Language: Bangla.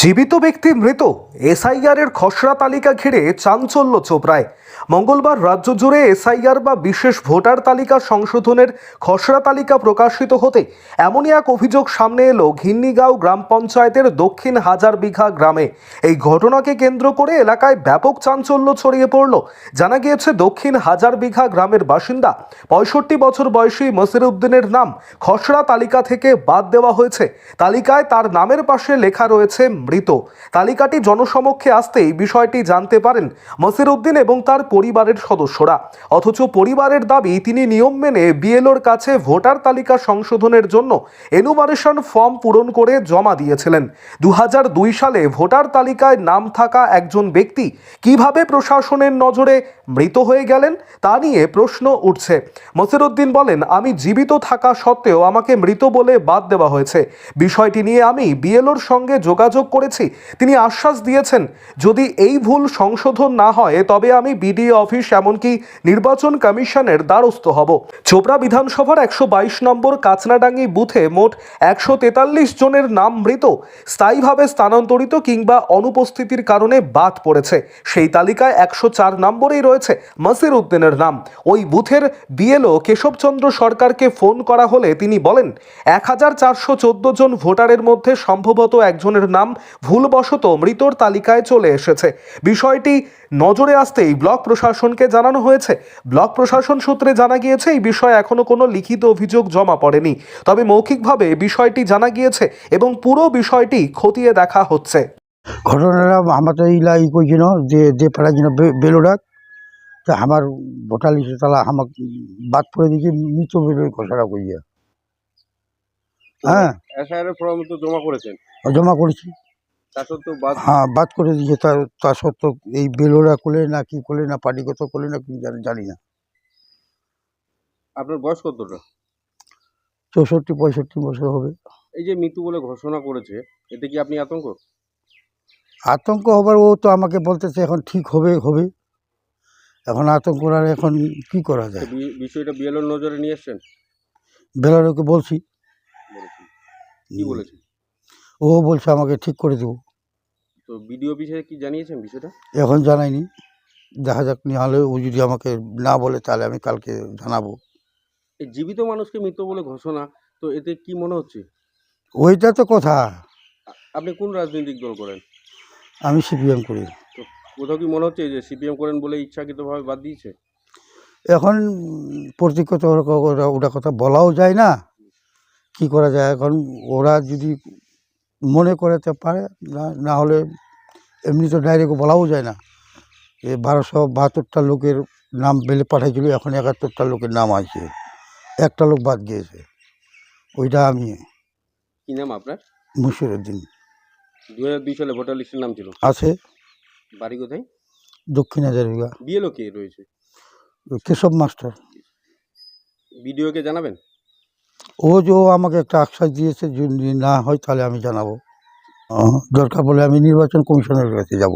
জীবিত ব্যক্তি মৃত। এসআইআর এর খসড়া তালিকা ঘিরে চাঞ্চল্য চোপড়ায় মঙ্গলবার রাজ্য জুড়ে এসআইআর বা বিশেষ ভোটার তালিকা সংশোধনের খসড়া তালিকা প্রকাশিত হতে এমনই এক অভিযোগ সামনে এলো ঘিন্নিগাঁও গ্রাম পঞ্চায়েতের দক্ষিণ হাজার বিঘা গ্রামে। এই ঘটনাকে কেন্দ্র করে এলাকায় ব্যাপক চাঞ্চল্য ছড়িয়ে পড়ল। জানা গিয়েছে, দক্ষিণ হাজার বিঘা গ্রামের বাসিন্দা পঁয়ষট্টি বছর বয়সী মসির উদ্দিনের নাম খসড়া তালিকা থেকে বাদ দেওয়া হয়েছে। তালিকায় তার নামের পাশে লেখা রয়েছে মৃত। তালিকাটি জনসমক্ষে আসতেই বিষয়টি জানতে পারেন মসির উদ্দিন এবং তার পরিবারের সদস্যরা। অথচ পরিবারের দাবি, তিনি নিয়ম মেনে বিএলওর কাছে ভোটার তালিকা সংশোধনের জন্য এনুমারেশন ফর্ম পূরণ করে জমা দিয়েছিলেন। দু সালে ভোটার তালিকায় নাম থাকা একজন ব্যক্তি কীভাবে প্রশাসনের নজরে মৃত হয়ে গেলেন, তা নিয়ে প্রশ্ন উঠছে। মসিরুদ্দিন বলেন, আমি জীবিত থাকা সত্ত্বেও আমাকে মৃত বলে বাদ দেওয়া হয়েছে। বিষয়টি নিয়ে আমি বিএলওর সঙ্গে যোগাযোগ করেছি। তিনি আশ্বাস দিয়েছেন, যদি এই ভুল সংশোধন না হয়, তবে আমি বিডিও অফিস এমনকি নির্বাচন কমিশনের দ্বারস্থ হব। চোপড়া বিধানসভার একশো বাইশ নম্বর কাচনাডাঙ্গি বুথে মোট একশো তেতাল্লিশ জনের নাম মৃত। স্থায়ীভাবে স্থানান্তরিত কিংবা অনুপস্থিতির কারণে বাদ পড়েছে। সেই তালিকায় একশো চার নম্বরেই রয়েছে মসির উদ্দিনের নাম। ওই বুথের বিএলও কেশবচন্দ্র সরকারকে ফোন করা হলে তিনি বলেন, এক হাজার চারশো চোদ্দ জন ভোটারের মধ্যে সম্ভবত একজনের নাম ভুলবশত মৃতর তালিকায় চলে এসেছে। বিষয়টি নজরে আসতেই ব্লক প্রশাসনকে জানানো হয়েছে। ব্লক প্রশাসন সূত্রে জানা গিয়েছে এই বিষয়ে এখনও কোনো লিখিত অভিযোগ জমা পড়েনি। তবে মৌখিকভাবে বিষয়টি জানা গিয়েছে এবং পুরো বিষয়টি খতিয়ে দেখা হচ্ছে। ঘটনাটা আমার তো ইলা ই কইছিল যে যে পাড়ার জন্য বেলোডাক তো আমার ভোটার লিস্টে তালা আমাক বাদ পড়ে দিয়েছে মৃত বেলোর ঘোষণা করিয়া হ্যাঁ। এসআইআর ফর্ম তো জমা করেছেন। জমা করেছি। হ্যাঁ বাদ করে দিয়েছে। তার তা সত্ত্বেও এই বেলোরা করলে না কি করলে না পার্টিগত করলে না কি জানি- জানি না। আপনার বয়স কতটা? চৌষট্টি পঁয়ষট্টি বছর হবে। এই যে মৃত্যু বলে ঘোষণা করেছে এতে কি আপনি আতঙ্ক? আতঙ্ক হবার ও তো আমাকে বলতেছে এখন ঠিক হবে হবে। এখন আতঙ্ক আর এখন কি করা যায়? বিষয়টা বিএলওর নজরে নিয়ে এসছেন? বেলারকে বলছি। কি বলেছেন? ও বলছে আমাকে ঠিক করে দেবো। তো বিডিও অফিসে কি জানিয়েছেন বিষয়টা? এখন জানাইনি। দেখা যাক নাহলে ও যদি আমাকে না বলে তাহলে আমি কালকে জানাব। এই জীবিত মানুষকে মৃত বলে ঘোষণা তো এতে কি মনে হচ্ছে? ওইটা তো কথা। আপনি কোন রাজনৈতিক দল করেন? আমি সিপিএম করি। তো কোথাও কি মনে হচ্ছে যে সিপিএম করেন বলে ইচ্ছাকৃতভাবে বাদ দিয়েছে? এখন প্রতিকত ওটা কথা বলাও যায় না। কি করা যায়? এখন ওরা যদি মনে করাতে পারে না না হলে এমনি তো ডাইরেক্ট বলাও যায় না। এ বারোশো বাহাত্তরটা লোকের নাম বেলে পাঠাইছিল এখন একাত্তরটা লোকের নাম আছে। একটা লোক বাদ গিয়েছে ওইটা আমি। কি নাম আপনার? মুশিরুদ্দিন। দু হাজার দুই সালে ভোটার লিস্টের নাম ছিল? আছে। বাড়ি কোথায়? দক্ষিণ হাজারিকা বিএলও কে রয়েছে? কেশব মাস্টার। বিডিওকে জানাবেন? ও যে আমাকে একটা আশ্বাস দিয়েছে যদি না হয় তাহলে আমি জানাব। দরকার পড়লে আমি নির্বাচন কমিশনের কাছে যাব।